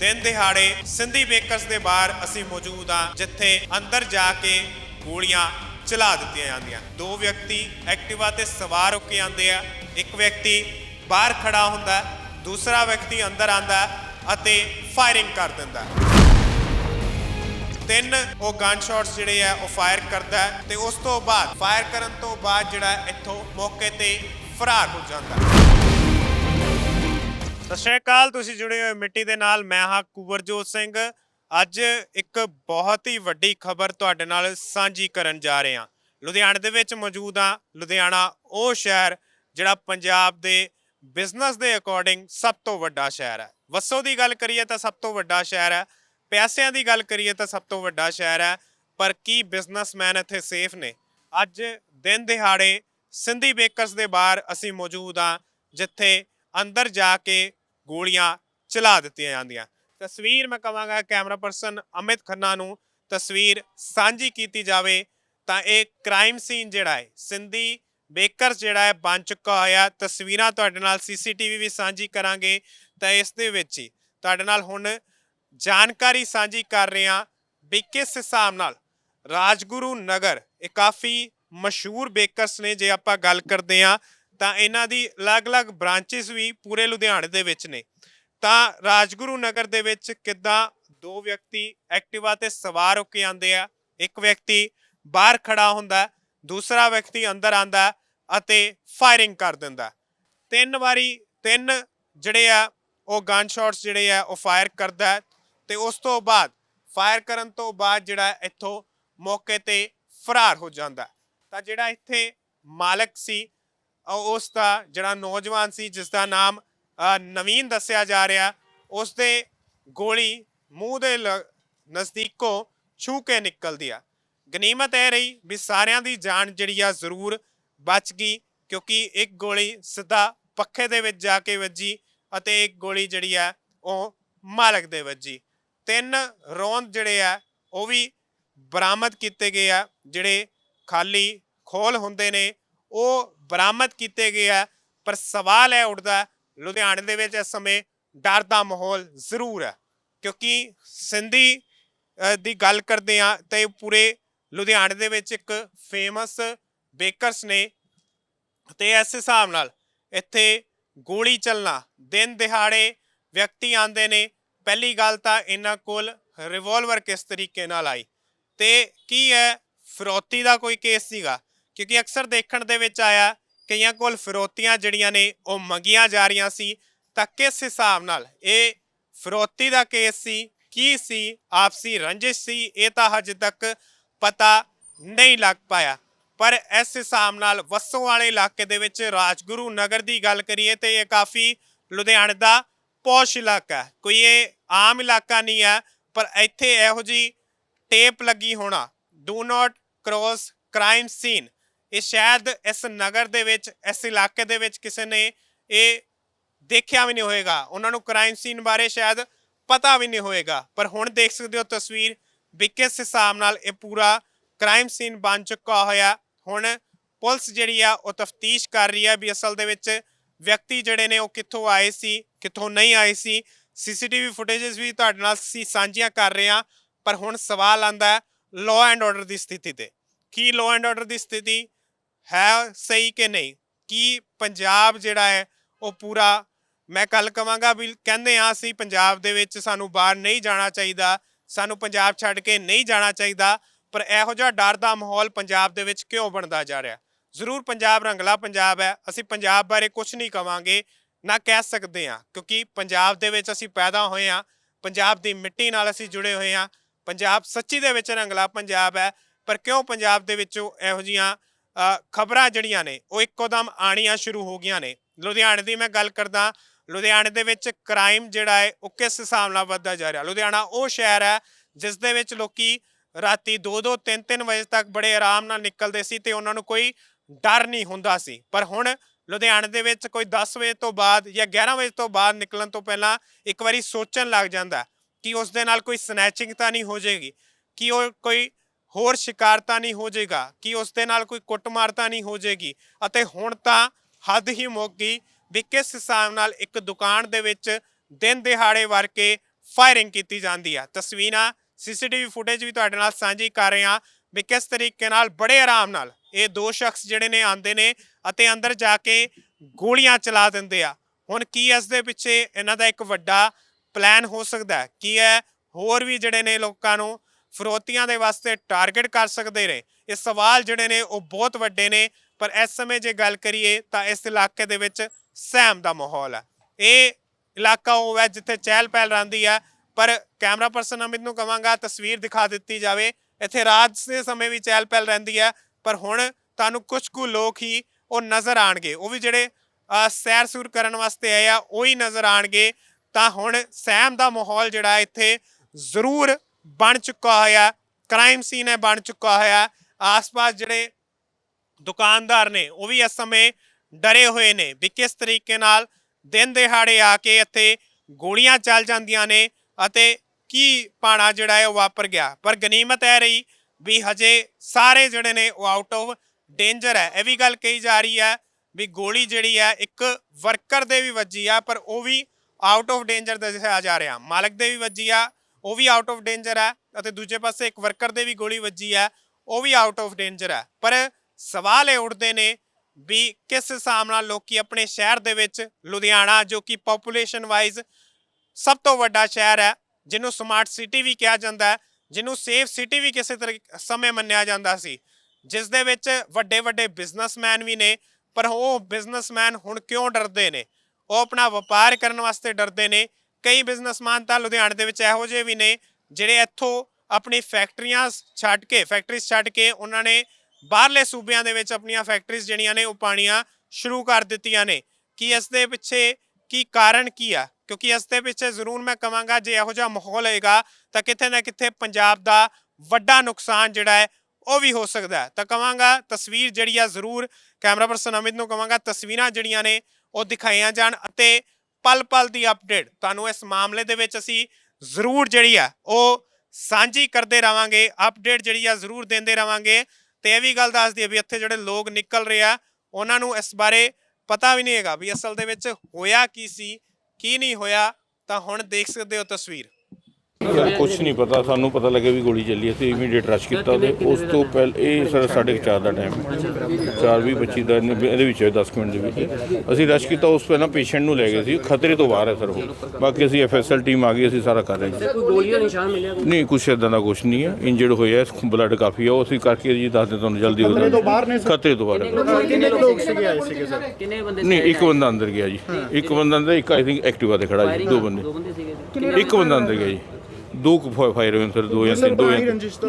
ਦਿਨ ਦਿਹਾੜੇ ਸਿੰਧੀ ਬੇਕਰਸ ਦੇ ਬਾਹਰ ਅਸੀਂ ਮੌਜੂਦ ਹਾਂ, ਜਿੱਥੇ ਅੰਦਰ ਜਾ ਕੇ ਗੋਲੀਆਂ ਚਲਾ ਦਿੱਤੀਆਂ ਜਾਂਦੀਆਂ। ਦੋ ਵਿਅਕਤੀ ਐਕਟਿਵਾ ਤੇ ਸਵਾਰ ਹੋ ਕੇ ਆਉਂਦੇ ਆ। ਇੱਕ ਵਿਅਕਤੀ ਬਾਹਰ ਖੜਾ ਹੁੰਦਾ, ਦੂਸਰਾ ਵਿਅਕਤੀ ਅੰਦਰ ਆਂਦਾ ਅਤੇ ਫਾਇਰਿੰਗ ਕਰ ਦਿੰਦਾ। ਤਿੰਨ ਉਹ ਗਨ ਸ਼ਾਟਸ ਜਿਹੜੇ ਆ, ਉਹ ਫਾਇਰ ਕਰਦਾ ਹੈ ਤੇ ਉਸ ਤੋਂ ਬਾਅਦ ਫਾਇਰ ਕਰਨ ਤੋਂ ਬਾਅਦ ਜਿਹੜਾ ਇੱਥੋਂ ਮੌਕੇ ਤੇ ਫਰਾਰ ਹੋ ਜਾਂਦਾ। ਸਤਿ ਸ਼੍ਰੀ ਅਕਾਲ, ਤੁਸੀਂ ਜੁੜੇ ਹੋਏ ਮਿੱਟੀ ਦੇ ਨਾਲ, ਮੈਂ ਹਾਂ ਕੁਵਰਜੋਤ ਸਿੰਘ। ਅੱਜ ਇੱਕ ਬਹੁਤ ਹੀ ਵੱਡੀ ਖਬਰ ਤੁਹਾਡੇ ਨਾਲ ਸਾਂਝੀ ਕਰਨ ਜਾ ਰਹੇ ਹਾਂ। ਲੁਧਿਆਣੇ ਦੇ ਵਿੱਚ ਮੌਜੂਦ ਹਾਂ, ਲੁਧਿਆਣਾ ਉਹ ਸ਼ਹਿਰ ਜਿਹੜਾ ਪੰਜਾਬ ਦੇ ਬਿਜ਼ਨਸ ਦੇ ਅਕੋਰਡਿੰਗ ਸਭ ਤੋਂ ਵੱਡਾ ਸ਼ਹਿਰ ਹੈ। ਵਸੋਂ ਦੀ ਗੱਲ ਕਰੀਏ ਤਾਂ ਸਭ ਤੋਂ ਵੱਡਾ ਸ਼ਹਿਰ ਹੈ, ਪੈਸਿਆਂ ਦੀ ਗੱਲ ਕਰੀਏ ਤਾਂ ਸਭ ਤੋਂ ਵੱਡਾ ਸ਼ਹਿਰ ਹੈ, ਪਰ ਕੀ ਬਿਜ਼ਨਸਮੈਨ ਇੱਥੇ ਸੇਫ ਨੇ? ਅੱਜ ਦਿਨ ਦਿਹਾੜੇ ਸਿੰਧੀ ਬੇਕਰਸ ਦੇ ਬਾਹਰ ਅਸੀਂ ਮੌਜੂਦ ਹਾਂ, ਜਿੱਥੇ ਅੰਦਰ ਜਾ ਕੇ ਗੋਲੀਆਂ ਚਲਾ ਦਿੱਤੀਆਂ ਜਾਂਦੀਆਂ। ਤਸਵੀਰ ਮੈਂ ਕਹਾਂਗਾ ਕੈਮਰਾ ਪਰਸਨ ਅਮਿਤ ਖੰਨਾ ਨੂੰ। ਤਸਵੀਰ ਸਾਂਝੀ ਕੀਤੀ ਜਾਵੇ ਤਾਂ ਇਹ ਕ੍ਰਾਈਮ ਸੀਨ ਜਿਹੜਾ ਹੈ, ਸਿੰਧੀ ਬੇਕਰਸ ਜਿਹੜਾ ਹੈ, ਬਣ ਚੁੱਕਾ ਹੋਇਆ। ਤਸਵੀਰਾਂ ਤੁਹਾਡੇ ਨਾਲ ਸੀਸੀਟੀਵੀ ਵੀ ਸਾਂਝੀ ਕਰਾਂਗੇ ਤਾਂ ਇਸ ਦੇ ਵਿੱਚ ਹੀ ਤੁਹਾਡੇ ਨਾਲ ਹੁਣ ਜਾਣਕਾਰੀ ਸਾਂਝੀ ਕਰ ਰਹੇ ਹਾਂ ਵੀ ਕਿਸ ਹਿਸਾਬ ਨਾਲ ਰਾਜਗੁਰੂ ਨਗਰ, ਇਹ ਕਾਫੀ ਮਸ਼ਹੂਰ ਬੇਕਰਸ ਨੇ ਜੇ ਆਪਾਂ ਗੱਲ ਕਰਦੇ ਹਾਂ ਤਾਂ ਇਹਨਾਂ ਦੀ ਅਲੱਗ-ਅਲੱਗ ਬ੍ਰਾਂਚਸ ਵੀ ਪੂਰੇ ਲੁਧਿਆਣੇ ਦੇ ਵਿੱਚ ਨੇ। ਤਾਂ ਰਾਜਗੁਰੂ ਨਗਰ ਦੇ ਵਿੱਚ ਕਿੱਦਾਂ ਦੋ ਵਿਅਕਤੀ ਐਕਟਿਵਾ ਤੇ ਸਵਾਰ ਹੋ ਕੇ ਆਉਂਦੇ ਆ, ਇੱਕ ਵਿਅਕਤੀ ਬਾਹਰ ਖੜਾ ਹੁੰਦਾ, ਦੂਸਰਾ ਵਿਅਕਤੀ ਅੰਦਰ ਆਂਦਾ ਅਤੇ ਫਾਇਰਿੰਗ ਕਰ ਦਿੰਦਾ। ਤਿੰਨ ਵਾਰੀ, ਤਿੰਨ ਜਿਹੜੇ ਆ, ਉਹ ਗਨ ਸ਼ਾਟਸ ਜਿਹੜੇ ਆ, ਉਹ ਫਾਇਰ ਕਰਦਾ ਹੈ ਤੇ ਉਸ ਤੋਂ ਬਾਅਦ ਫਾਇਰ ਕਰਨ ਤੋਂ ਬਾਅਦ ਜਿਹੜਾ ਇੱਥੋਂ ਮੌਕੇ ਤੇ ਫਰਾਰ ਹੋ ਜਾਂਦਾ। ਤਾਂ ਜਿਹੜਾ ਇੱਥੇ ਮਾਲਕ ਸੀ ਉਸ ਦਾ ਜਿਹੜਾ ਨੌਜਵਾਨ ਸੀ, ਜਿਸ ਦਾ ਨਾਮ ਨਵੀਨ ਦੱਸਿਆ ਜਾ ਰਿਹਾ, ਉਸ ਦੇ ਗੋਲੀ ਮੂੰਹ ਦੇ ਲ- ਨਜ਼ਦੀਕੋਂ ਛੂ ਕੇ ਨਿਕਲਦੀ ਆ। ਗਨੀਮਤ ਇਹ ਰਹੀ ਵੀ ਸਾਰਿਆਂ ਦੀ ਜਾਨ ਜਿਹੜੀ ਆ ਜ਼ਰੂਰ ਬਚ ਗਈ, ਕਿਉਂਕਿ ਇੱਕ ਗੋਲੀ ਸਿੱਧਾ ਪੱਖੇ ਦੇ ਵਿੱਚ ਜਾ ਕੇ ਵੱਜੀ ਅਤੇ ਇੱਕ ਗੋਲੀ ਜਿਹੜੀ ਆ ਉਹ ਮਾਲਕ ਦੇ ਵੱਜੀ। ਤਿੰਨ ਰੌਂਦ ਜਿਹੜੇ ਆ, ਉਹ ਵੀ ਬਰਾਮਦ ਕੀਤੇ ਗਏ ਆ, ਜਿਹੜੇ ਖਾਲੀ ਖੋਲ ਹੁੰਦੇ ਨੇ, ਉਹ ਬਰਾਮਦ ਕੀਤੇ ਗਏ ਆ, ਪਰ ਸਵਾਲ ਹੈ ਉੱਠਦਾ ਲੁਧਿਆਣੇ ਦੇ ਵਿੱਚ ਇਸ ਸਮੇਂ ਡਰ ਦਾ ਮਾਹੌਲ ਜ਼ਰੂਰ ਹੈ, ਕਿਉਂਕਿ ਸਿੰਧੀ ਦੀ ਗੱਲ ਕਰਦੇ ਆ ਤੇ ਪੂਰੇ ਲੁਧਿਆਣੇ ਦੇ ਵਿੱਚ ਇੱਕ ਫੇਮਸ ਬੇਕਰਸ ਨੇ ਤੇ ਇਸ ਹਿਸਾਬ ਨਾਲ ਇੱਥੇ ਗੋਲੀ ਚੱਲਣਾ, ਦਿਨ ਦਿਹਾੜੇ ਵਿਅਕਤੀ ਆਂਦੇ ਨੇ, ਪਹਿਲੀ ਗੱਲ ਤਾਂ ਇਹਨਾਂ ਕੋਲ ਰਿਵਾਲਵਰ ਕਿਸ ਤਰੀਕੇ ਨਾਲ ਆਈ ਤੇ ਕੀ ਹੈ ਫਰੋਤੀ ਦਾ ਕੋਈ ਕੇਸ ਸੀਗਾ? ਕਿਉਂਕਿ ਅਕਸਰ ਦੇਖਣ ਦੇ ਵਿੱਚ ਆਇਆ ਕਈਆਂ ਕੋਲ ਫਿਰੌਤੀਆਂ ਜਿਹੜੀਆਂ ਨੇ ਉਹ ਮੰਗੀਆਂ ਜਾ ਰਹੀਆਂ ਸੀ, ਤਾਂ ਕਿਸ ਹਿਸਾਬ ਨਾਲ? ਇਹ ਫਿਰੌਤੀ ਦਾ ਕੇਸ ਸੀ, ਕੀ ਸੀ? ਆਪਸੀ ਰੰਜਿਸ਼ ਸੀ, ਇਹ ਤਾਂ ਹਜੇ ਤੱਕ ਪਤਾ ਨਹੀਂ ਲੱਗ ਪਾਇਆ। ਪਰ ਇਸ ਹਿਸਾਬ ਨਾਲ ਵਸੋਂ ਵਾਲੇ ਇਲਾਕੇ ਦੇ ਵਿੱਚ ਰਾਜਗੁਰੂ ਨਗਰ ਦੀ ਗੱਲ ਕਰੀਏ ਤੇ ਇਹ ਕਾਫੀ ਲੁਧਿਆਣੇ ਦਾ ਪੌਸ਼ ਇਲਾਕਾ ਹੈ। ਕੋਈ ਇਹ ਆਮ ਇਲਾਕਾ ਨਹੀਂ ਹੈ, ਪਰ ਇੱਥੇ ਇਹੋ ਜੀ ਟੇਪ ਲੱਗੀ ਹੋਣਾ। Do not cross crime scene ਇਹ ਸ਼ਾਇਦ ਇਸ ਨਗਰ ਦੇ ਵਿੱਚ, ਇਸ ਇਲਾਕੇ ਦੇ ਵਿੱਚ ਕਿਸੇ ਨੇ ਇਹ ਦੇਖਿਆ ਵੀ ਨਹੀਂ ਹੋਏਗਾ। ਉਹਨਾਂ ਨੂੰ ਕ੍ਰਾਈਮ ਸੀਨ ਬਾਰੇ ਸ਼ਾਇਦ ਪਤਾ ਵੀ ਨਹੀਂ ਹੋਏਗਾ। ਪਰ ਹੁਣ ਦੇਖ ਸਕਦੇ ਹੋ ਤਸਵੀਰ, ਵੀ ਕਿਸ ਹਿਸਾਬ ਨਾਲ ਇਹ ਪੂਰਾ ਕ੍ਰਾਈਮ ਸੀਨ ਬਣ ਚੁੱਕਾ ਹੋਇਆ। ਹੁਣ ਪੁਲਿਸ ਜਿਹੜੀ ਆ, ਉਹ ਤਫਤੀਸ਼ ਕਰ ਰਹੀ ਹੈ ਵੀ ਅਸਲ ਦੇ ਵਿੱਚ ਵਿਅਕਤੀ ਜਿਹੜੇ ਨੇ, ਉਹ ਕਿੱਥੋਂ ਆਏ ਸੀ, ਕਿੱਥੋਂ ਨਹੀਂ ਆਏ ਸੀ। ਸੀਸੀਟੀਵੀ ਫੁਟੇजेस ਵੀ ਤੁਹਾਡੇ ਨਾਲ ਸੀ ਸਾਂਝੀਆਂ ਕਰ ਰਹੇ ਹਾਂ। ਪਰ ਹੁਣ ਸਵਾਲ ਆਂਦਾ ਹੈ ਲਾਅ ਐਂਡ ਆਰਡਰ ਦੀ ਸਥਿਤੀ ਤੇ। ਕੀ ਲਾਅ ਐਂਡ ਆਰਡਰ ਦੀ ਸਥਿਤੀ? ਹੈ ਸਹੀ ਕਿ ਨਹੀਂ? ਕੀ ਪੰਜਾਬ ਜਿਹੜਾ ਹੈ, ਉਹ ਪੂਰਾ, ਮੈਂ ਕੱਲ ਕਵਾਂਗਾ ਵੀ ਕਹਿੰਦੇ ਆ ਅਸੀਂ ਪੰਜਾਬ ਦੇ ਵਿੱਚ ਸਾਨੂੰ ਬਾਹਰ ਨਹੀਂ ਜਾਣਾ ਚਾਹੀਦਾ, ਸਾਨੂੰ ਪੰਜਾਬ ਛੱਡ ਕੇ ਨਹੀਂ ਜਾਣਾ ਚਾਹੀਦਾ, ਪਰ ਇਹੋ ਜਿਹਾ ਡਰ ਦਾ ਮਾਹੌਲ ਪੰਜਾਬ ਦੇ ਵਿੱਚ ਕਿਉਂ ਬਣਦਾ ਜਾ ਰਿਹਾ? ਜ਼ਰੂਰ ਪੰਜਾਬ ਰੰਗਲਾ ਪੰਜਾਬ ਹੈ, ਅਸੀਂ ਪੰਜਾਬ ਬਾਰੇ ਕੁਝ ਨਹੀਂ ਕਵਾਂਗੇ, ਨਾ ਕਹਿ ਸਕਦੇ ਆ ਕਿਉਂਕਿ ਪੰਜਾਬ ਦੇ ਵਿੱਚ ਅਸੀਂ ਪੈਦਾ ਹੋਏ ਆ ਪੰਜਾਬ ਦੀ ਮਿੱਟੀ ਨਾਲ ਅਸੀਂ ਜੁੜੇ ਹੋਏ ਆ ਪੰਜਾਬ ਸੱਚੀ ਦੇ ਵਿੱਚ ਰੰਗਲਾ ਪੰਜਾਬ ਹੈ, ਪਰ ਕਿਉਂ ਪੰਜਾਬ ਦੇ ਵਿੱਚੋਂ ਇਹੋ ਜੀਆਂ ਖਬਰਾਂ ਜਿਹੜੀਆਂ ਨੇ, ਉਹ ਇੱਕੋਦਮ ਆਣੀਆਂ ਸ਼ੁਰੂ ਹੋ ਗਈਆਂ ਨੇ। ਲੁਧਿਆਣੇ ਦੀ ਮੈਂ ਗੱਲ ਕਰਦਾ, ਲੁਧਿਆਣੇ ਦੇ ਵਿੱਚ ਕ੍ਰਾਈਮ ਜਿਹੜਾ ਹੈ, ਉਹ ਕਿਸ ਹਿਸਾਬ ਨਾਲ ਵੱਧਦਾ ਜਾ ਰਿਹਾ? ਲੁਧਿਆਣਾ ਉਹ ਸ਼ਹਿਰ ਹੈ, ਜਿਸ ਦੇ ਵਿੱਚ ਲੋਕੀ ਰਾਤੀ 2-2 3-3 ਵਜੇ ਤੱਕ ਬੜੇ ਆਰਾਮ ਨਾਲ ਨਿਕਲਦੇ ਸੀ ਤੇ ਉਹਨਾਂ ਨੂੰ ਕੋਈ ਡਰ ਨਹੀਂ ਹੁੰਦਾ ਸੀ। ਪਰ ਹੁਣ ਲੁਧਿਆਣੇ ਦੇ ਵਿੱਚ ਕੋਈ 10 ਵਜੇ ਤੋਂ ਬਾਅਦ ਜਾਂ 11 ਵਜੇ ਤੋਂ ਬਾਅਦ ਨਿਕਲਣ ਤੋਂ ਪਹਿਲਾਂ ਇੱਕ ਵਾਰੀ ਸੋਚਣ ਲੱਗ ਜਾਂਦਾ ਕਿ ਉਸ ਦੇ ਨਾਲ ਕੋਈ ਸਨੈਚਿੰਗ ਤਾਂ ਨਹੀਂ ਹੋ ਜਾਏਗੀ, ਕਿ ਉਹ ਕੋਈ ਹੋਰ ਸ਼ਿਕਾਰ ਤਾਂ ਨਹੀਂ ਹੋ ਜਾਏਗਾ, ਕਿ ਉਸ ਦੇ ਨਾਲ ਕੋਈ ਕੁੱਟਮਾਰ ਤਾਂ ਨਹੀਂ ਹੋ ਜਾਏਗੀ? ਅਤੇ ਹੁਣ ਤਾਂ ਹੱਦ ਹੀ ਮੁੱਕ ਗਈ ਵੀ ਕਿਸ ਹਿਸਾਬ ਨਾਲ ਇੱਕ ਦੁਕਾਨ ਦੇ ਵਿੱਚ ਦਿਨ ਦਿਹਾੜੇ ਵਰ ਕੇ ਫਾਇਰਿੰਗ ਕੀਤੀ ਜਾਂਦੀ ਆ। ਤਸਵੀਰਾਂ ਸੀਸੀਟੀਵੀ ਫੁਟੇਜ ਵੀ ਤੁਹਾਡੇ ਨਾਲ ਸਾਂਝੀ ਕਰ ਰਹੇ ਹਾਂ ਵੀ ਕਿਸ ਤਰੀਕੇ ਨਾਲ, ਬੜੇ ਆਰਾਮ ਨਾਲ ਇਹ ਦੋ ਸ਼ਖਸ ਜਿਹੜੇ ਨੇ ਆਂਦੇ ਨੇ ਅਤੇ ਅੰਦਰ ਜਾ ਕੇ ਗੋਲੀਆਂ ਚਲਾ ਦਿੰਦੇ ਆ। ਹੁਣ ਕੀ ਇਸ ਦੇ ਪਿੱਛੇ ਇਹਨਾਂ ਦਾ ਇੱਕ ਵੱਡਾ ਪਲਾਨ ਹੋ ਸਕਦਾ ਕੀ ਹੈ ਹੋਰ ਵੀ ਜਿਹੜੇ ਨੇ ਲੋਕਾਂ ਨੂੰ ਫਰੋਤੀਆਂ ਦੇ ਵਾਸਤੇ ਟਾਰਗੇਟ ਕਰ ਸਕਦੇ ਨੇ। ਇਹ ਸਵਾਲ ਜਿਹੜੇ ਨੇ ਉਹ ਬਹੁਤ ਵੱਡੇ ਨੇ, ਪਰ ਇਸ ਸਮੇਂ ਜੇ ਗੱਲ ਕਰੀਏ ਤਾਂ ਇਸ ਇਲਾਕੇ ਦੇ ਵਿੱਚ ਸਹਿਮ ਦਾ ਮਾਹੌਲ ਹੈ ਇਹ ਇਲਾਕਾ ਉਹ ਹੈ ਜਿੱਥੇ ਚਹਿਲ ਪਹਿਲ ਰਹਿੰਦੀ ਹੈ ਪਰ ਕੈਮਰਾ ਪਰਸਨ ਅਮਿਤ ਨੂੰ ਕਵਾਂਗਾ, ਤਸਵੀਰ ਦਿਖਾ ਦਿੱਤੀ ਜਾਵੇ। ਇੱਥੇ ਰਾਤ ਦੇ ਸਮੇਂ ਵੀ ਚਹਿਲ ਪਹਿਲ ਰਹਿੰਦੀ ਹੈ ਪਰ ਹੁਣ ਤੁਹਾਨੂੰ ਕੁਝ ਕੁ ਲੋਕ ਹੀ ਉਹ ਨਜ਼ਰ ਆਣਗੇ ਉਹ ਵੀ ਜਿਹੜੇ ਸੈਰ ਸੂਰ ਕਰਨ ਵਾਸਤੇ ਆਏ ਆ, ਉਹ ਹੀ ਨਜ਼ਰ ਆਣਗੇ ਤਾਂ ਹੁਣ ਸਹਿਮ ਦਾ ਮਾਹੌਲ ਜਿਹੜਾ ਇੱਥੇ ਜ਼ਰੂਰ ਬਣ ਚੁੱਕਾ ਹੋਇਆ ਕ੍ਰਾਈਮ ਸੀਨ ਹੈ ਬਣ ਚੁੱਕਾ ਹੋਇਆ। ਆਸ-ਪਾਸ ਜਿਹੜੇ ਦੁਕਾਨਦਾਰ ਨੇ, ਉਹ ਵੀ ਇਸ ਸਮੇਂ ਡਰੇ ਹੋਏ ਨੇ ਵੀ ਕਿਸ ਤਰੀਕੇ ਨਾਲ ਦਿਨ ਦਿਹਾੜੇ ਆ ਕੇ ਇੱਥੇ ਗੋਲੀਆਂ ਚੱਲ ਜਾਂਦੀਆਂ ਨੇ ਅਤੇ ਕੀ ਪਾਣਾ ਜਿਹੜਾ ਹੈ ਉਹ ਵਾਪਰ ਗਿਆ। ਪਰ ਗਨੀਮਤ ਹੈ ਰਹੀ ਵੀ ਹਜੇ ਸਾਰੇ ਜਿਹੜੇ ਨੇ ਉਹ ਆਊਟ ਆਫ ਡੇਂਜਰ ਹੈ। ਇਹ ਵੀ ਗੱਲ ਕਹੀ ਜਾ ਰਹੀ ਹੈ ਵੀ ਗੋਲੀ ਜਿਹੜੀ ਹੈ ਇੱਕ ਵਰਕਰ ਦੇ ਵੀ ਵੱਜੀ ਆ, ਪਰ ਉਹ ਵੀ ਆਊਟ ਆਫ ਡੇਂਜਰ ਦੱਸਿਆ ਜਾ ਰਿਹਾ। ਮਾਲਕ ਦੇ ਵੀ ਵੱਜੀ ਆ ਉਹ ਵੀ ਆਊਟ ਆਫ ਡੇਂਜਰ ਹੈ ਅਤੇ ਦੂਜੇ ਪਾਸੇ ਇੱਕ ਵਰਕਰ ਦੇ ਵੀ ਗੋਲੀ ਵੱਜੀ ਹੈ, ਉਹ ਵੀ ਆਊਟ ਆਫ ਡੇਂਜਰ ਹੈ। ਪਰ ਸਵਾਲ ਇਹ ਉੱਠਦੇ ਨੇ ਵੀ ਕਿਸ ਹਿਸਾਬ ਨਾਲ ਲੋਕੀ ਆਪਣੇ ਸ਼ਹਿਰ ਦੇ ਵਿੱਚ ਲੁਧਿਆਣਾ, ਜੋ ਕਿ ਪੋਪੂਲੇਸ਼ਨ ਵਾਈਜ਼ ਸਭ ਤੋਂ ਵੱਡਾ ਸ਼ਹਿਰ ਹੈ, ਜਿਹਨੂੰ ਸਮਾਰਟ ਸਿਟੀ ਵੀ ਕਿਹਾ ਜਾਂਦਾ ਹੈ, ਜਿਹਨੂੰ ਸੇਫ ਸਿਟੀ ਵੀ ਕਿਸੇ ਤਰੀਕੇ ਸਮੇਂ ਮੰਨਿਆ ਜਾਂਦਾ ਸੀ, ਜਿਸ ਦੇ ਵਿੱਚ ਵੱਡੇ ਵੱਡੇ ਬਿਜ਼ਨਸਮੈਨ ਵੀ ਨੇ, ਪਰ ਉਹ ਬਿਜ਼ਨਸਮੈਨ ਹੁਣ ਕਿਉਂ ਡਰਦੇ ਨੇ? ਉਹ ਆਪਣਾ ਵਪਾਰ ਕਰਨ ਵਾਸਤੇ ਡਰਦੇ ਨੇ ਕਈ ਬਿਜ਼ਨਸਮੈਨ ਤਾਂ ਲੁਧਿਆਣੇ ਦੇ ਵਿੱਚ ਇਹੋ ਜਿਹੇ ਵੀ ਨੇ, ਜਿਹੜੇ ਇੱਥੋਂ ਆਪਣੀ ਫੈਕਟਰੀਆਂ ਛੱਡ ਕੇ, ਫੈਕਟਰੀਜ਼ ਛੱਡ ਕੇ ਉਹਨਾਂ ਨੇ ਬਾਹਰਲੇ ਸੂਬਿਆਂ ਦੇ ਵਿੱਚ ਆਪਣੀਆਂ ਫੈਕਟਰੀਜ਼ ਜਿਹੜੀਆਂ ਨੇ ਉਹ ਪਾਣੀਆਂ ਸ਼ੁਰੂ ਕਰ ਦਿੱਤੀਆਂ ਨੇ। ਕੀ ਇਸ ਦੇ ਪਿੱਛੇ ਕੀ ਕਾਰਨ ਕੀ ਆ? ਕਿਉਂਕਿ ਇਸ ਦੇ ਪਿੱਛੇ ਜ਼ਰੂਰ ਮੈਂ ਕਵਾਂਗਾ ਜੇ ਇਹੋ ਜਿਹਾ ਮਾਹੌਲ ਹੋਏਗਾ ਤਾਂ ਕਿਤੇ ਨਾ ਕਿਤੇ ਪੰਜਾਬ ਦਾ ਵੱਡਾ ਨੁਕਸਾਨ ਜਿਹੜਾ ਹੈ ਉਹ ਵੀ ਹੋ ਸਕਦਾ ਤਾਂ ਕਵਾਂਗਾ ਤਸਵੀਰ ਜਿਹੜੀ ਆ ਜ਼ਰੂਰ ਕੈਮਰਾ ਪਰਸਨ ਅਮਿਤ ਨੂੰ ਕਵਾਂਗਾ, ਤਸਵੀਰਾਂ ਜਿਹੜੀਆਂ ਨੇ ਉਹ ਦਿਖਾਈਆਂ ਜਾਣ ਅਤੇ ਪਲ ਪਲ ਦੀ ਅਪਡੇਟ ਤੁਹਾਨੂੰ ਇਸ ਮਾਮਲੇ ਦੇ ਵਿੱਚ ਅਸੀਂ ਜ਼ਰੂਰ ਜਿਹੜੀ ਆ, ਉਹ ਸਾਂਝੀ ਕਰਦੇ ਰਵਾਂਗੇ ਅਪਡੇਟ ਜਿਹੜੀ ਆ ਜ਼ਰੂਰ ਦਿੰਦੇ ਰਵਾਂਗੇ। ਤੇ ਇਹ ਵੀ ਗੱਲ ਦੱਸ ਦਈਏ ਵੀ ਇੱਥੇ ਜਿਹੜੇ ਲੋਕ ਨਿਕਲ ਰਹੇ ਆ, ਉਹਨਾਂ ਨੂੰ ਇਸ ਬਾਰੇ ਪਤਾ ਵੀ ਨਹੀਂ ਹੈਗਾ ਵੀ ਅਸਲ ਦੇ ਵਿੱਚ ਹੋਇਆ ਕੀ ਸੀ, ਕੀ ਨਹੀਂ ਹੋਇਆ, ਤਾਂ ਹੁਣ ਦੇਖ ਸਕਦੇ ਹੋ ਤਸਵੀਰ। ਕੁਝ ਨਹੀਂ ਪਤਾ ਸਾਨੂੰ ਪਤਾ ਲੱਗਿਆ ਵੀ ਗੋਲੀ ਚੱਲੀ ਅਸੀਂ ਇਮੀਡੀਏਟ ਰਸ਼ ਕੀਤਾ ਤੇ ਉਸ ਤੋਂ ਪਹਿਲ ਇਹ ਸਰ ਸਾਢੇ ਕੁ ਚਾਰ ਦਾ ਟਾਈਮ 4 ਵੀਹ 25 ਦਾ ਇਹਦੇ ਵਿੱਚ ਹੈ 10 ਕੁ ਮਿੰਟ ਦੇ ਵਿੱਚ। ਅਸੀਂ ਰਸ਼ ਕੀਤਾ ਉਸ ਪਹਿਲਾਂ ਪੇਸ਼ੈਂਟ ਨੂੰ ਲੈ ਗਏ ਸੀ। ਖਤਰੇ ਤੋਂ ਬਾਹਰ ਹੈ ਸਰ ਉਹ। ਬਾਕੀ ਅਸੀਂ ਐਫਐਸਐਲ ਟੀਮ ਆ ਗਈ ਅਸੀਂ ਸਾਰਾ ਕਰ ਰਹੇ ਹਾਂ। ਕੋਈ ਗੋਲੀ ਦਾ ਨਿਸ਼ਾਨ ਮਿਲਿਆ? ਨਹੀਂ ਕੁਛ ਇਦਾਂ ਦਾ ਕੁਛ ਨਹੀਂ ਹੈ। ਇੰਜਰਡ ਹੋਇਆ ਬਲੱਡ ਕਾਫੀ ਆ ਉਹ ਅਸੀਂ ਕਰਕੇ ਜੀ ਦੱਸਦੇ ਤੁਹਾਨੂੰ ਜਲਦੀ ਹੋ ਖਤਰੇ ਤੋਂ ਬਾਹਰ ਨੇ ਖਤਰੇ ਤੋਂ ਬਾਹਰ। ਕਿੰਨੇ ਲੋਕ ਸੀਗੇ ਆਏ ਸੀਗੇ ਸਰ? ਕਿੰਨੇ ਬੰਦੇ ਨਹੀਂ ਇੱਕ ਬੰਦਾ ਅੰਦਰ ਗਿਆ ਜੀ। ਇੱਕ ਬੰਦਾ ਅੰਦਰ ਇੱਕ ਆਈ ਥਿੰਕ ਐਕਟਿਵਾ ਤੇ ਖੜਾ ਜੀ ਦੋ ਦੋ ਬੰਦੇ। ਬੰਦੇ ਸੀਗੇ ਇੱਕ ਬੰਦਾ ਅੰਦਰ ਗਿਆ ਜੀ। ਦੋ ਕੁ ਫਾਇਰ ਹੋਏ ਸਰ ਦੋ ਜਾਂ ਤਿੰਨ ਦੋ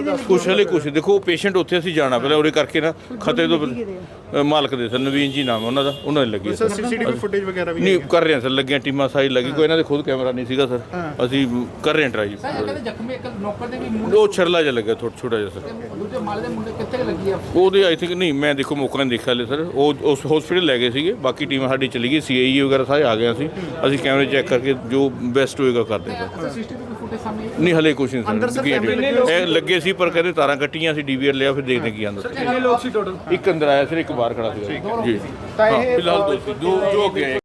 ਜਾਂ ਕੁਛ ਹਲੇ ਕੁਛ ਦੇਖੋ ਪੇਸ਼ੈਂਟ ਉੱਥੇ ਅਸੀਂ ਜਾਣਾ ਪਹਿਲਾਂ ਉਹਦੇ ਕਰਕੇ ਨਾ ਖਤਰੇ ਤੋਂ ਅ, ਮਾਲਕ ਦੇ ਸਰ ਨਵੀਨ ਜੀ ਨਾਮ ਹੈ ਉਹਨਾਂ ਦਾ ਉਹਨਾਂ ਨੇ ਲੱਗੀ ਸਰ ਸੀਸੀਟੀਵੀ ਫੁਟੇਜ ਵਗੈਰਾ ਵੀ ਨਹੀਂ ਕਰ ਰਹੇ ਹਾਂ ਸਰ ਲੱਗੀਆਂ ਟੀਮਾਂ ਸਾਰੀ ਲੱਗੀ ਕੋਈ ਇਹਨਾਂ ਦੇ ਖੁਦ ਕੈਮਰਾ ਨਹੀਂ ਸੀਗਾ ਸਰ। ਅਸੀਂ ਕਰ ਰਹੇ ਹਾਂ ਟਰਾਈ ਕਹਿੰਦੇ ਜ਼ਖਮੀ ਇੱਕ ਨੌਕਰ ਦੇ ਵੀ ਉਹ ਛਰਲਾ ਜਿਹਾ ਲੱਗਾ ਥੋੜਾ ਛੋਟਾ ਜਿਹਾ ਸਰ। ਦੂਜੇ ਮਾਲੇ ਦੇ ਮੁੰਡੇ ਕਿੱਥੇ ਕੁ ਲੱਗੀ ਆ? ਉਹਦੇ ਆਈ ਥਿੰਕ ਨਹੀਂ ਮੈਂ ਦੇਖੋ ਮੌਕਾ ਨਹੀਂ ਦੇਖਿਆ ਹਲੇ ਸਰ। ਉਹ ਉਸ ਹਸਪੀਟਲ ਲੈ ਗਏ ਸੀਗੇ ਬਾਕੀ ਟੀਮ ਸਾਡੀ ਚਲੀ ਗਈ ਸੀਆਈਈ ਵਗੈਰਾ ਸਾਰੇ ਆ ਗਏ ਸੀ ਅਸੀਂ। ਕੈਮਰੇ ਚੈੱਕ ਕਰਕੇ ਜੋ ਬੈਸਟ ਹੋਏਗਾ ਕਰਦੇ ਹਾਂ। ਸੀਸੀਟੀਵੀ ਫੁਟੇਜ ਸਾਹਮਣੇ ਨਹੀਂ ਹਲੇ ਕੁਛ ਨਹੀਂ ਸਰ। ਇਹ ਲੱਗੇ ਸੀ ਪਰ ਕਹਿੰਦੇ ਤਾਰਾਂ ਕੱਟੀਆਂ ਸੀ ਡੀਵੀਆਰ ਲਿਆ ਫਿਰ ਦੇਖਦੇ ਕੀ ਆਂਦਾ ਕਿੰਨੇ ਲੋਕ ਸੀ ਟੋਟਲ ਇੱਕ ਅੰਦਰ ਆਇਆ ਸਿਰ ਇੱਕ ਬਾਹਰ ਖੜਾ ਸੀਗਾ ਜੀ। ਤਾਂ ਇਹ ਫਿਲਹਾਲ ਦੋ ਸੀ ਦੋ ਜੋ ਅੱਗੇ ਆਏ।